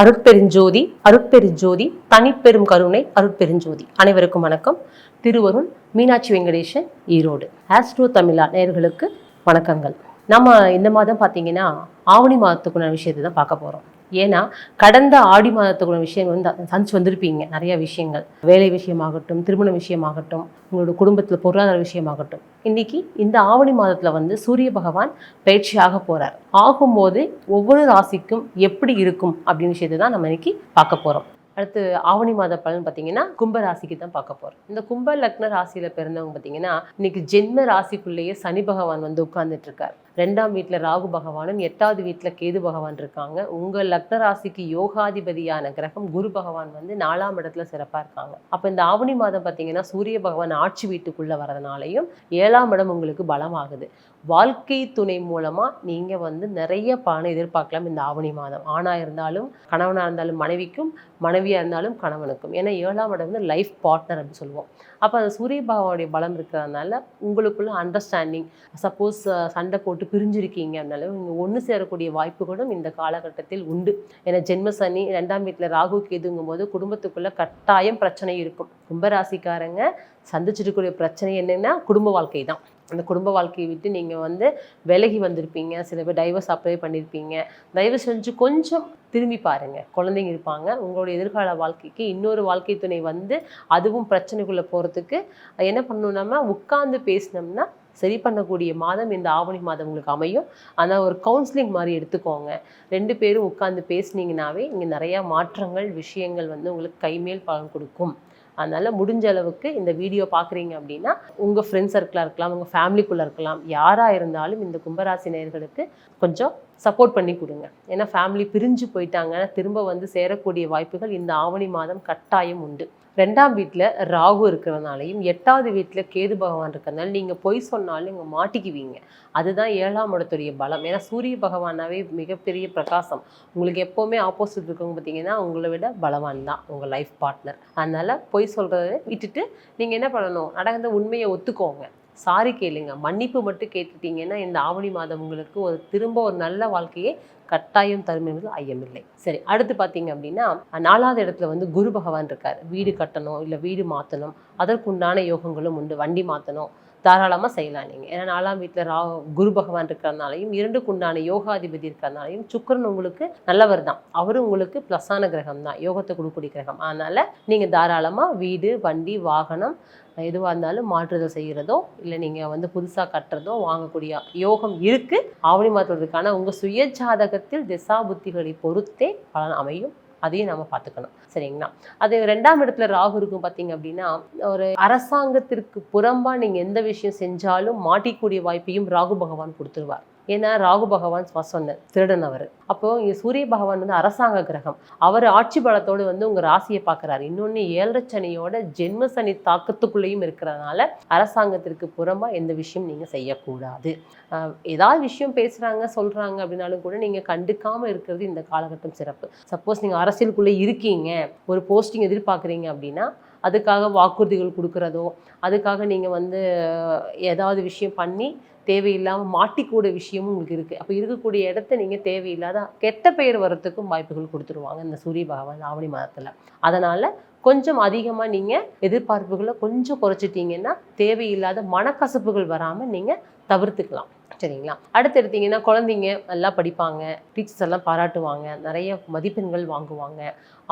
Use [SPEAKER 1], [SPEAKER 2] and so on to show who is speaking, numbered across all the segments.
[SPEAKER 1] அருட்பெருஞ்சோதி அருட்பெருஞ்சோதி தனிப்பெரும் கருணை அருட்பெருஞ்சோதி. அனைவருக்கும் வணக்கம். திருவருள் மீனாட்சி வெங்கடேசன் ஈரோடு. ஆஸ்ட்ரோ தமிழா நேர்களுக்கு வணக்கங்கள். நம்ம இந்த மாதம் பார்த்தீங்கன்னா ஆவணி மாதத்துக்குள்ள விஷயத்தை தான் பார்க்க போகிறோம் ஏன்னா கடந்த ஆடி மாதத்துக்குள்ள விஷயங்கள் வந்து சந்திச்சு வந்திருப்பீங்க நிறைய விஷயங்கள். வேலை விஷயமாகட்டும் திருமண விஷயமாகட்டும் உங்களோட குடும்பத்தில் பொருளாதார விஷயமாகட்டும். இன்னைக்கு இந்த ஆவணி மாதத்தில் வந்து சூரிய பகவான் பயிற்சியாக போகிறார் ஆகும்போது ஒவ்வொரு ராசிக்கும் எப்படி இருக்கும் அப்படின்னு விஷயத்தை தான் நம்ம இன்னைக்கு பார்க்க போகிறோம் அடுத்து ஆவணி மாத பலன் பார்த்தீங்கன்னா கும்ப ராசிக்கு தான் பார்க்க போகிறோம் இந்த கும்ப லக்ன ராசியில் பிறந்தவங்க பார்த்தீங்கன்னா இன்னைக்கு ஜென்ம ராசிக்குள்ளேயே சனி பகவான் வந்து உட்கார்ந்துட்டு இருக்கார். ரெண்டாம் வீட்டில் ராகு பகவானும் எட்டாவது வீட்டில் கேது பகவான் இருக்காங்க. உங்கள் லக்ன ராசிக்கு யோகாதிபதியான கிரகம் குரு பகவான் வந்து நாலாம் இடத்துல சிறப்பாக இருக்காங்க. அப்போ இந்த ஆவணி மாதம் பார்த்தீங்கன்னா சூரிய பகவான் ஆட்சி வீட்டுக்குள்ளே வரதுனாலையும் ஏழாம் இடம் உங்களுக்கு பலமாகுது. வாழ்க்கை துணை மூலமாக நீங்கள் வந்து நிறைய பணம் எதிர்பார்க்கலாம் இந்த ஆவணி மாதம். ஆணாக இருந்தாலும் கணவனாக இருந்தாலும் மனைவிக்கும் மனைவியாக இருந்தாலும் கணவனுக்கும். ஏன்னா ஏழாம் இடம் வந்து லைஃப் பார்ட்னர் அப்படின்னு சொல்லுவோம். அப்போ அந்த சூரிய பகவானுடைய பலம் இருக்கிறதுனால உங்களுக்குள்ள அண்டர்ஸ்டாண்டிங் சப்போஸ் சண்டை போட்டு பிரிஞ்சிருக்கீங்க. அப்படின்னாலும் நீங்கள் ஒன்று சேரக்கூடிய வாய்ப்புகளும் இந்த காலகட்டத்தில் உண்டு. ஏன்னா ஜென்ம சனி ரெண்டாம் வீட்டில் ராகு கேதுங்கும் போது குடும்பத்துக்குள்ளே கட்டாயம் பிரச்சனை இருக்கும். கும்பராசிக்காரங்க சந்திச்சிருக்கக்கூடிய பிரச்சனை என்னென்னா குடும்ப வாழ்க்கை தான். அந்த குடும்ப வாழ்க்கையை விட்டு நீங்கள் வந்து விலகி வந்திருப்பீங்க. சில பேர் டைவர்ஸ் அப்ளை பண்ணியிருப்பீங்க தயவு செஞ்சு கொஞ்சம் திரும்பி பாருங்கள் குழந்தைங்க இருப்பாங்க. உங்களுடைய எதிர்கால வாழ்க்கைக்கு இன்னொரு வாழ்க்கை துணை வந்து அதுவும் பிரச்சனைக்குள்ளே போகிறதுக்கு என்ன பண்ணணும் நம்ம உட்காந்து பேசினோம்னா சரி பண்ணக்கூடிய மாதம் இந்த ஆவணி மாதம் உங்களுக்கு அமையும். ஆனால் ஒரு கவுன்சிலிங் மாதிரி எடுத்துக்கோங்க. ரெண்டு பேரும் உட்காந்து பேசுனீங்கனாவே இங்கே நிறையா மாற்றங்கள் விஷயங்கள் வந்து உங்களுக்கு கைமேல் பலன் கொடுக்கும். அதனால் முடிஞ்ச அளவுக்கு இந்த வீடியோ பார்க்குறீங்க அப்படின்னா உங்கள் ஃப்ரெண்ட்ஸ் சர்க்கிளாக இருக்கலாம் உங்கள் ஃபேமிலிக்குள்ளே இருக்கலாம் யாராக இருந்தாலும் இந்த கும்பராசி நேர்களுக்கு கொஞ்சம் சப்போர்ட் பண்ணி கொடுங்க. ஏன்னா ஃபேமிலி பிரிஞ்சு போயிட்டாங்கன்னா திரும்ப வந்து சேரக்கூடிய வாய்ப்புகள் இந்த ஆவணி மாதம் கட்டாயம் உண்டு. ரெண்டாம் வீட்டில் ராகு இருக்கிறதுனாலையும் எட்டாவது வீட்டில் கேது பகவான் இருக்கிறதுனால நீங்கள் பொய் சொன்னாலும் இங்கே மாட்டிக்குவீங்க. அதுதான் ஏழாம் இடத்துடைய பலம். ஏன்னா சூரிய பகவானாவே மிகப்பெரிய பிரகாசம். உங்களுக்கு எப்போவுமே ஆப்போசிட் இருக்கவங்க பார்த்தீங்கன்னா உங்களை விட பலவான் தான் உங்கள் லைஃப் பார்ட்னர் அதனால் பொய் சொல்கிறத விட்டுட்டு நீங்கள் என்ன பண்ணணும்? நடந்த உண்மையை ஒத்துக்கோங்க. சாரி கேளுங்க. மன்னிப்பு மட்டும் கேட்டுட்டீங்கன்னா இந்த ஆவணி மாதம் உங்களுக்கு ஒரு திரும்ப ஒரு நல்ல வாழ்க்கையை கட்டாயம் தரும் என்பது ஐயமில்லை. சரி அடுத்து பார்த்தீங்க அப்படின்னா நாலாவது இடத்துல வந்து குரு பகவான் இருக்கார். வீடு கட்டணும் இல்லை வீடு மாற்றணும் அதற்குண்டான யோகங்களும் உண்டு. வண்டி மாற்றணும் தாராளமாக செய்யலாம் நீங்கள் ஏன்னா நாலாம் வீட்டில் ரா குரு பகவான் இருக்கிறதுனாலையும் இரண்டுக்கு உண்டான யோகாதிபதி இருக்கிறதுனாலையும் சுக்கரன் உங்களுக்கு நல்லவர் தான். அவரும் உங்களுக்கு ப்ளஸ்ஸான கிரகம் தான். யோகத்தை கொடுக்கக்கூடிய கிரகம். அதனால் நீங்கள் தாராளமாக வீடு வண்டி வாகனம் எதுவாக இருந்தாலும் மாற்றுதல் செய்கிறதோ இல்லை நீங்கள் வந்து புதுசாக கட்டுறதோ வாங்கக்கூடிய யோகம் இருக்குது ஆவணி மாற்றுவதற்கான உங்கள் சுய ஜாதகத்தில் திசா புத்திகளை பொறுத்தே பலன் அமையும். அதையும் நம்ம பார்த்துக்கணும். சரிங்களா? அது ரெண்டாம் இடத்துல ராகு இருக்கும் பார்த்தீங்க அப்படின்னா ஒரு அரசாங்கத்திற்கு புறம்பா நீங்கள் எந்த விஷயம் செஞ்சாலும் மாட்டிக்கூடிய வாய்ப்பையும் ராகு பகவான் கொடுத்துருவார். ஏன்னா ராகு பகவான் சொன்ன திருடன் அவர். அப்போ இங்கே சூரிய பகவான் வந்து அரசாங்க கிரகம். அவர் ஆட்சி பலத்தோடு வந்து உங்கள் ராசியை பார்க்குறாரு இன்னொன்று ஏழரை சனியோட ஜென்ம சனி தாக்கத்துக்குள்ளேயும் இருக்கிறதுனால அரசாங்கத்திற்கு புறம்பாக எந்த விஷயம் நீங்கள் செய்யக்கூடாது. ஏதாவது விஷயம் பேசுகிறாங்க சொல்கிறாங்க அப்படின்னாலும் கூட நீங்கள் கண்டுக்காமல் இருக்கிறது இந்த காலகட்டம் சிறப்பு. சப்போஸ் நீங்கள் அரசியலுக்குள்ளே இருக்கீங்க ஒரு போஸ்டிங் எதிர்பார்க்குறீங்க அப்படின்னா அதுக்காக வாக்குறுதிகள் கொடுக்குறதோ அதுக்காக நீங்கள் வந்து ஏதாவது விஷயம் பண்ணி தேவையில்லாமல் மாட்டிக்கூட விஷயமும் உங்களுக்கு இருக்குது அப்போ இருக்கக்கூடிய இடத்த நீங்கள் தேவையில்லாத கெட்ட பெயர் வரத்துக்கும் வாய்ப்புகள் கொடுத்துருவாங்க இந்த சூரிய பகவான் ஆவணி மாதத்தில். அதனால் கொஞ்சம் அதிகமாக நீங்கள் எதிர்பார்ப்புகளை கொஞ்சம் குறைச்சிட்டிங்கன்னா தேவையில்லாத மனக்கசப்புகள் வராமல் நீங்கள் தவிர்த்துக்கலாம். சரிங்களா? அடுத்து எடுத்தீங்கன்னா குழந்தைங்க நல்லா படிப்பாங்க. டீச்சர்ஸ் எல்லாம் பாராட்டுவாங்க. நிறைய மதிப்பெண்கள் வாங்குவாங்க.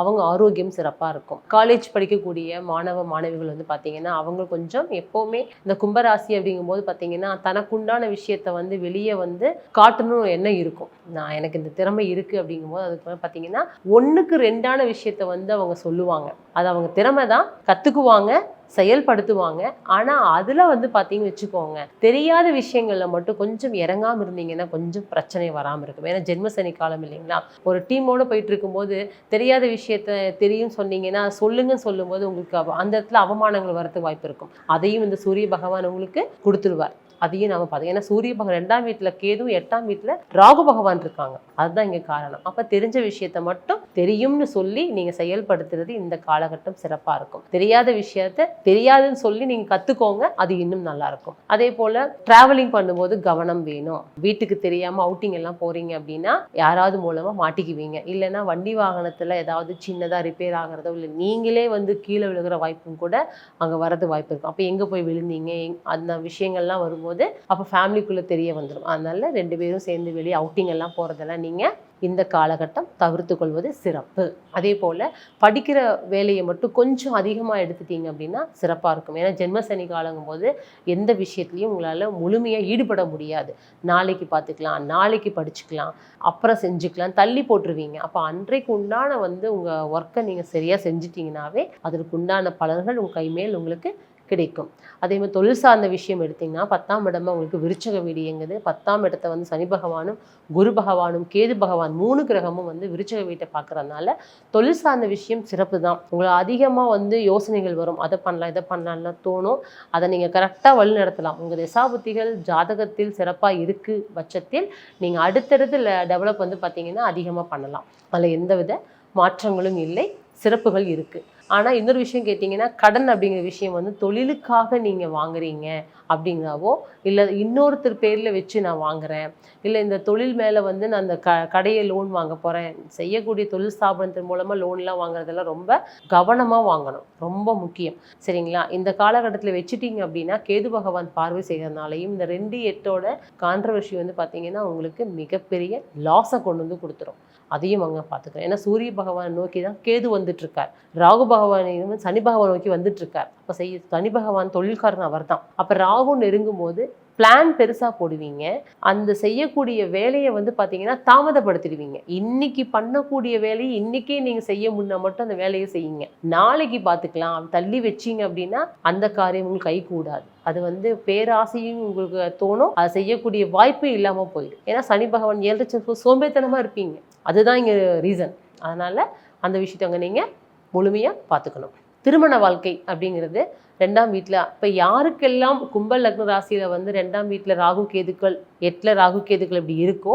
[SPEAKER 1] அவங்க ஆரோக்கியம் சிறப்பாக இருக்கும். காலேஜ் படிக்கக்கூடிய மாணவ மாணவிகள் வந்து பார்த்திங்கன்னா அவங்க கொஞ்சம் எப்போவுமே இந்த கும்பராசி அப்படிங்கும்போது பார்த்திங்கன்னா தனக்குண்டான விஷயத்த வந்து வெளியே வந்து காட்டணும் என்ன இருக்கும். நான் எனக்கு இந்த திறமை இருக்குது அப்படிங்கும்போது அதுக்கு வந்து பார்த்தீங்கன்னா ஒன்றுக்கு ரெண்டான விஷயத்த வந்து அவங்க சொல்லுவாங்க. அது அவங்க திறமை தான். கற்றுக்குவாங்க செயல்படுத்துவாங்க. ஆனால் அதில் வந்து பார்த்தீங்கன்னு வச்சுக்கோங்க தெரியாத விஷயங்களில் மட்டும் கொஞ்சம் இறங்காமல் இருந்தீங்கன்னா கொஞ்சம் பிரச்சனை வராமல் இருக்கும். ஏன்னா ஜென்ம சனி காலம் இல்லைங்களா? ஒரு டீமோடு போயிட்டு இருக்கும்போது தெரியாத விஷயம் விஷயத்த தெரியும் சொன்னீங்கன்னா சொல்லுங்கன்னு சொல்லும்போது உங்களுக்கு அவ- அந்த இடத்துல அவமானங்கள் வரதுக்கு வாய்ப்பு இருக்கும். அதையும் இந்த சூரிய பகவான் உங்களுக்கு கொடுத்துருவார். அதையும் நாம பார்த்தோம் ஏன்னா சூரிய பகவான் ரெண்டாம் வீட்டில் கேதுவும் எட்டாம் வீட்டில் ராகு பகவான் இருக்காங்க. அதுதான் இங்கே காரணம். அப்போ தெரிஞ்ச விஷயத்த மட்டும் தெரியும்னு சொல்லி நீங்கள் செயல்படுத்துறது இந்த காலகட்டம் சிறப்பாக இருக்கும். தெரியாத விஷயத்த தெரியாதுன்னு சொல்லி நீங்கள் கற்றுக்கோங்க அது இன்னும் நல்லாயிருக்கும். அதே போல் ட்ராவலிங் பண்ணும்போது கவனம் வேணும். வீட்டுக்கு தெரியாமல் அவுட்டிங் எல்லாம் போகிறீங்க அப்படின்னா யாராவது மூலமாக மாட்டிக்குவீங்க. இல்லைன்னா வண்டி வாகனத்தில் ஏதாவது சின்னதாக ரிப்பேர் ஆகிறதோ இல்லை நீங்களே வந்து கீழே விழுகிற வாய்ப்பும் கூட அங்கே வரது வாய்ப்பு இருக்கும். அப்போ எங்கே போய் விழுந்தீங்க? எங்- அந்த விஷயங்கள்லாம் வரும்போது போது அப்போ ஃபேமிலிக்குள்ளே தெரிய வந்துடும் அதனால ரெண்டு பேரும் சேர்ந்து வெளியே அவுட்டிங் எல்லாம் போகிறதெல்லாம் நீங்கள் இந்த காலகட்டம் தவிர்த்து கொள்வது சிறப்பு. அதே போல் படிக்கிற வேலையை மட்டும் கொஞ்சம் அதிகமாக எடுத்துட்டீங்க அப்படின்னா சிறப்பாக இருக்கும். ஏன்னா ஜென்ம சனி காலங்கும் போது எந்த விஷயத்துலையும் உங்களால் முழுமையாக ஈடுபட முடியாது. நாளைக்கு பார்த்துக்கலாம் நாளைக்கு படிச்சுக்கலாம் அப்புறம் செஞ்சுக்கலாம் தள்ளி போட்டுருவீங்க. அப்போ அன்றைக்கு உண்டான வந்து உங்கள் ஒர்க்கை நீங்கள் சரியாக செஞ்சிட்டிங்கனாவே அதற்கு உண்டான பலன்கள் உங்கள் கைமேல் உங்களுக்கு கிடைக்கும். அதே மாதிரி தொழில் சார்ந்த விஷயம் எடுத்திங்கன்னா பத்தாம் இடமா உங்களுக்கு விருச்சக வீடு இயங்குது. பத்தாம் இடத்த வந்து சனி பகவானும் குரு பகவானும் கேது பகவான் மூணு கிரகமும் வந்து விருச்சக வீட்டை பார்க்கறதுனால தொழில் சார்ந்த விஷயம் சிறப்பு தான் உங்களை அதிகமாக வந்து யோசனைகள் வரும். அதை பண்ணலாம் இதை பண்ணலாம்னு தோணும். அதை நீங்கள் கரெக்டாக வழி நடத்தலாம் உங்கள் திசாபுத்திகள் ஜாதகத்தில் சிறப்பாக இருக்கு பட்சத்தில் நீங்கள் அடுத்தடுத்து டெவலப் வந்து பார்த்தீங்கன்னா அதிகமாக பண்ணலாம். அதில் எந்தவித மாற்றங்களும் இல்லை. சிறப்புகள் இருக்குது ஆனால் இன்னொரு விஷயம் கேட்டிங்கன்னா கடன் அப்படிங்கிற விஷயம் வந்து தொழிலுக்காக நீங்கள் வாங்குறீங்க அப்படிங்கிறாவோ இல்லை இன்னொருத்தர் பேரில் வச்சு நான் வாங்குறேன் இல்லை இந்த தொழில் மேலே வந்து நான் அந்த க கடையை லோன் வாங்க போகிறேன் செய்யக்கூடிய தொழில் ஸ்தாபனத்தின் மூலமாக லோன்லாம் வாங்குறதெல்லாம் ரொம்ப கவனமாக வாங்கணும். ரொம்ப முக்கியம். சரிங்களா? இந்த காலகட்டத்தில் வச்சுட்டீங்க அப்படின்னா கேது பகவான் பார்வை செய்கிறதுனாலையும் இந்த ரெண்டு எட்டோட கான்ட்ரவர்ஷி வந்து பார்த்தீங்கன்னா உங்களுக்கு மிகப்பெரிய லாஸை கொண்டு வந்து கொடுத்துரும். அதையும் அங்கே பார்த்துக்கிறேன் ஏன்னா சூரிய பகவான் நோக்கி தான் கேது வந்துட்டுருக்கார். ராகு பகவானையும் சனி பகவான் நோக்கி வந்துட்டு இருக்கார் அப்போ செய்ய சனி பகவான் தொழில்காரன் அவர் தான் அப்போ ராகு நெருங்கும் போது பிளான் பெருசாக போடுவீங்க. அந்த செய்யக்கூடிய வேலையை வந்து பார்த்தீங்கன்னா தாமதப்படுத்திடுவீங்க. இன்னைக்கு பண்ணக்கூடிய வேலையை இன்னைக்கே நீங்கள் செய்ய முன்னா மட்டும் அந்த வேலையை செய்யுங்க. நாளைக்கு பார்த்துக்கலாம் தள்ளி வச்சீங்க அப்படின்னா அந்த காரியம் உங்களுக்கு கை கூடாது அது வந்து பேராசையும் உங்களுக்கு தோணும். அதை செய்யக்கூடிய வாய்ப்பு இல்லாமல் போயிடும். ஏன்னா சனி பகவான் ஏழு சோம்பேத்தனமாக இருப்பீங்க. அதுதான் இங்கே ரீசன் அதனால் அந்த விஷயத்தை அங்கே நீங்கள் முழுமையாக பார்த்துக்கணும் திருமண வாழ்க்கை அப்படிங்கிறது ரெண்டாம் வீட்டில் இப்போ யாருக்கெல்லாம் கும்பல் லக்ன ராசியில் வந்து ரெண்டாம் வீட்டில் ராகு கேதுக்கள் எட்டில் ராகு கேதுக்கள் இப்படி இருக்கோ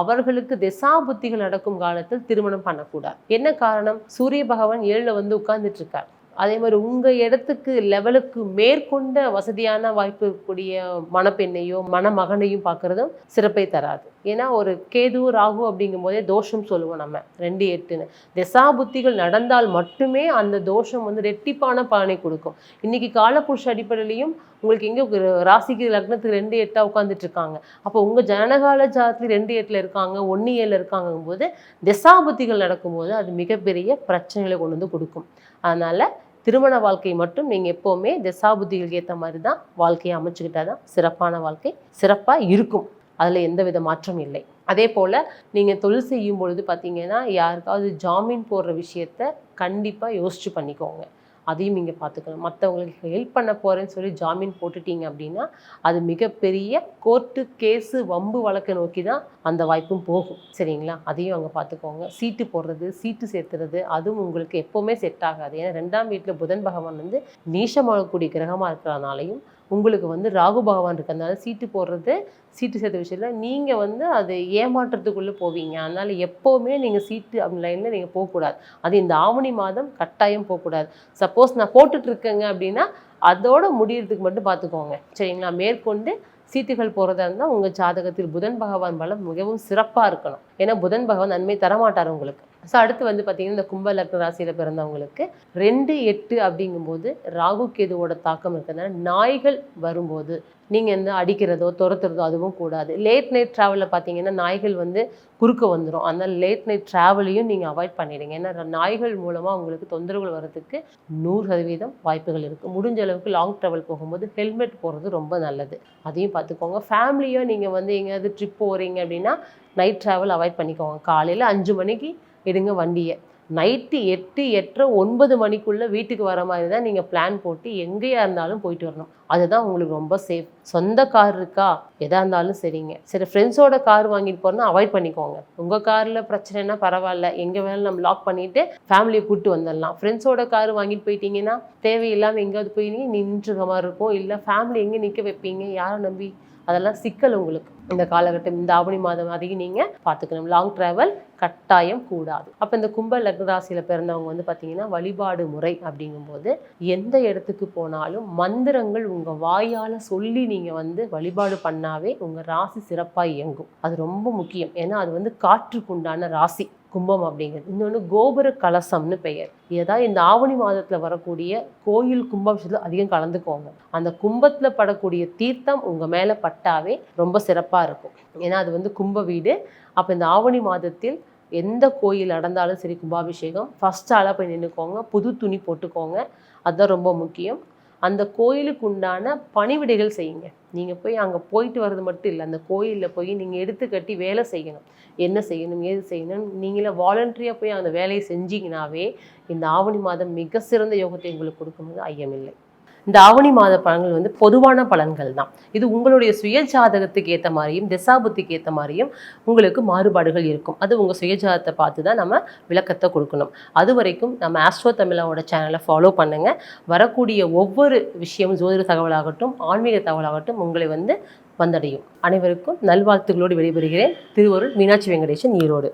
[SPEAKER 1] அவர்களுக்கு திசா புத்திகள் நடக்கும் காலத்தில் திருமணம் பண்ணக்கூடாது. என்ன காரணம்? சூரிய பகவான் ஏழில் வந்து உட்கார்ந்துட்டு இருக்கார். அதே மாதிரி உங்கள் இடத்துக்கு லெவலுக்கு மேற்கொண்ட வசதியான வாய்ப்பு இருக்கக்கூடிய மணப்பெண்ணையோ மணமகனையும் பார்க்குறதும் சிறப்பை தராது. ஏன்னா ஒரு கேது ராகு அப்படிங்கும் போதே தோஷம் சொல்லுவோம் நம்ம ரெண்டு எட்டுன்னு. திசா புத்திகள் நடந்தால் மட்டுமே அந்த தோஷம் வந்து ரெட்டிப்பான பலனை கொடுக்கும். இன்னைக்கு காலப்புருஷ அடிப்படையிலையும் உங்களுக்கு எங்கே ராசிக்கு லக்னத்துக்கு ரெண்டு எட்டாக உட்காந்துட்டு இருக்காங்க. அப்போ உங்கள் ஜனகால ஜாதத்துல ரெண்டு எட்டில் இருக்காங்க ஒன்று ஏழில் இருக்காங்கும் போது திசா புத்திகள் நடக்கும்போது அது மிகப்பெரிய பிரச்சனைகளை கொண்டு வந்து கொடுக்கும். அதனால் திருமண வாழ்க்கை மட்டும் நீங்கள் எப்போவுமே திசாபுத்திகளுக்கு ஏற்ற மாதிரி தான் வாழ்க்கையை அமைச்சுக்கிட்டா தான் சிறப்பான வாழ்க்கை சிறப்பாக இருக்கும். அதில் எந்த வித மாற்றம் இல்லை. அதே போல் நீங்கள் தொழில் செய்யும் பொழுது பார்த்தீங்கன்னா யாருக்காவது ஜாமீன் போடுற விஷயத்த கண்டிப்பாக யோசிச்சு பண்ணிக்கோங்க. அதையும் நீங்கள் பார்த்துக்கணும் மற்றவங்களுக்கு ஹெல்ப் பண்ண போகிறேன்னு சொல்லி ஜாமீன் போட்டுட்டீங்க அப்படின்னா அது மிகப்பெரிய கோர்ட்டு கேஸு வம்பு வழக்கை நோக்கி தான் அந்த வாய்ப்பும் போகும். சரிங்களா? அதையும் அங்கே பார்த்துக்கோங்க சீட்டு போடுறது சீட்டு சேர்த்துறது அதுவும் உங்களுக்கு எப்போவுமே செட் ஆகாது. ஏன்னா ரெண்டாம் வீட்டில் புதன் பகவான் வந்து நீசமாகக்கூடிய கிரகமாக இருக்கிறனாலையும் உங்களுக்கு வந்து ராகு பகவான் இருக்கிறதுனால சீட்டு போடுறது சீட்டு சேர்த்த விஷயத்தில் நீங்கள் வந்து அது ஏமாற்றத்துக்குள்ளே போவீங்க. அதனால் எப்போவுமே நீங்கள் சீட்டு அப்படி லைனில் நீங்கள் போகக்கூடாது. அது இந்த ஆவணி மாதம் கட்டாயம் போகக்கூடாது. சப்போஸ் நான் போட்டுட்ருக்கேங்க அப்படின்னா அதோட முடியறதுக்கு மட்டும் பார்த்துக்கோங்க. சரிங்களா? மேற்கொண்டு சீட்டுகள் போகிறதா இருந்தால் உங்கள் ஜாதகத்தில் புதன் பகவான் பலம் மிகவும் சிறப்பாக இருக்கணும். ஏன்னா புதன் பகவான் நன்மை தரமாட்டார் உங்களுக்கு. ஸோ அடுத்து வந்து பார்த்தீங்கன்னா இந்த கும்ப லக்ன ராசியில் பிறந்தவங்களுக்கு ரெண்டு எட்டு அப்படிங்கும்போது ராகு கேதுவோட தாக்கம் இருக்கிறதுனால நாய்கள் வரும்போது நீங்கள் வந்து அடிக்கிறதோ துரத்துறதோ அதுவும் கூடாது. லேட் நைட் ட்ராவலில் பார்த்தீங்கன்னா நாய்கள் வந்து குறுக்க வந்துடும் அதனால் லேட் நைட் ட்ராவலையும் நீங்கள் அவாய்ட் பண்ணிடுங்க. ஏன்னா நாய்கள் மூலமாக உங்களுக்கு தொந்தரவுகள் வர்றதுக்கு நூறு சதவீதம் வாய்ப்புகள் இருக்குது முடிஞ்ச அளவுக்கு லாங் ட்ராவல் போகும்போது ஹெல்மெட் போடுறது ரொம்ப நல்லது. அதையும் பார்த்துக்கோங்க ஃபேமிலியும் நீங்கள் வந்து எங்கேயாவது ட்ரிப் போகிறீங்க அப்படின்னா நைட் ட்ராவல் அவாய்ட் பண்ணிக்கோங்க. காலையில் அஞ்சு மணிக்கு எடுங்க வண்டியை. நைட்டு எட்டு எட்டரை ஒன்பது மணிக்குள்ளே வீட்டுக்கு வர மாதிரி தான் நீங்கள் பிளான் போட்டு எங்கேயா இருந்தாலும் போயிட்டு வரணும். அதுதான் உங்களுக்கு ரொம்ப சேஃப் சொந்த கார் இருக்கா? எதாக இருந்தாலும் சரிங்க. சரி ஃப்ரெண்ட்ஸோட கார் வாங்கிட்டு போறோம்னா அவாய்ட் பண்ணிக்கோங்க. உங்கள் காரில் பிரச்சனைனா பரவாயில்ல. எங்கே வேணாலும் நம்ம லாக் பண்ணிவிட்டு ஃபேமிலியை கூப்பிட்டு வந்துடலாம். ஃப்ரெண்ட்ஸோட கார் வாங்கிட்டு போயிட்டீங்கன்னா தேவையில்லாமல் எங்கேயாவது போய் நின்றுக்க மாதிரி இருக்கும். இல்லை ஃபேமிலி எங்கே நிற்க வைப்பீங்க? யாரை நம்பி? அதெல்லாம் சிக்கல் உங்களுக்கு. இந்த காலகட்டம் இந்த ஆவணி மாதம் அதிகம் நீங்கள் பார்த்துக்கணும். லாங் ட்ராவல் கட்டாயம் கூடாது. அப்போ இந்த கும்ப லக்னராசியில் பிறந்தவங்க வந்து பார்த்தீங்கன்னா வழிபாடு முறை அப்படிங்கும்போது எந்த இடத்துக்கு போனாலும் மந்திரங்கள் உங்கள் வாயால் சொல்லி நீங்கள் வந்து வழிபாடு பண்ணாவே உங்கள் ராசி சிறப்பாக இயங்கும். அது ரொம்ப முக்கியம். ஏன்னா அது வந்து காற்றுக்குண்டான ராசி கும்பம் அப்படிங்கிறது. இன்னொன்று கோபுர கலசம்னு பெயர். ஏதாவது இந்த ஆவணி மாதத்தில் வரக்கூடிய கோயில் கும்பாபிஷேகத்தில் அதிகம் கலந்துக்கோங்க. அந்த கும்பத்தில் படக்கூடிய தீர்த்தம் உங்கள் மேலே பட்டாவே ரொம்ப சிறப்பாக இருக்கும். ஏன்னா அது வந்து கும்ப வீடு. அப்போ இந்த ஆவணி மாதத்தில் எந்த கோயில் நடந்தாலும் சரி கும்பாபிஷேகம் ஃபஸ்ட் ஆளாக போய் நின்றுக்கோங்க புது துணி போட்டுக்கோங்க. அதுதான் ரொம்ப முக்கியம். அந்த கோயிலுக்கு உண்டான பணிவிடைகள் செய்யுங்க. நீங்கள் போய் அங்கே போயிட்டு வர்றது மட்டும் இல்லை அந்த கோயிலில் போய் நீங்கள் எடுத்து கட்டி வேலை செய்யணும். என்ன செய்யணும் ஏது செய்யணும் நீங்களே வாலண்டரியாக போய் அந்த வேலையை செஞ்சீங்கனாவே இந்த ஆவணி மாதம் மிக சிறந்த யோகத்தை உங்களுக்கு கொடுக்கும்போது ஐயமில்லை. இந்த ஆவணி மாத பலன்கள் வந்து பொதுவான பலன்கள் தான் இது உங்களுடைய சுய ஜாதகத்துக்கு ஏற்ற மாதிரியும் திசாபுத்திக்கு ஏற்ற மாதிரியும் உங்களுக்கு மாறுபாடுகள் இருக்கும். அது உங்கள் சுயஜாதத்தை பார்த்து தான் நம்ம விளக்கத்தை கொடுக்கணும். அது வரைக்கும் நம்ம ஆஸ்ட்ரோ தமிழாவோட சேனலை ஃபாலோ பண்ணுங்கள் வரக்கூடிய ஒவ்வொரு விஷயம் ஜோதிட தகவலாகட்டும் ஆன்மீக தகவலாகட்டும் உங்களை வந்து வந்தடையும். அனைவருக்கும் நல்வாழ்த்துகளோடு விடைபெறுகிறேன். திருவருள் மீனாட்சி வெங்கடேசன் ஈரோடு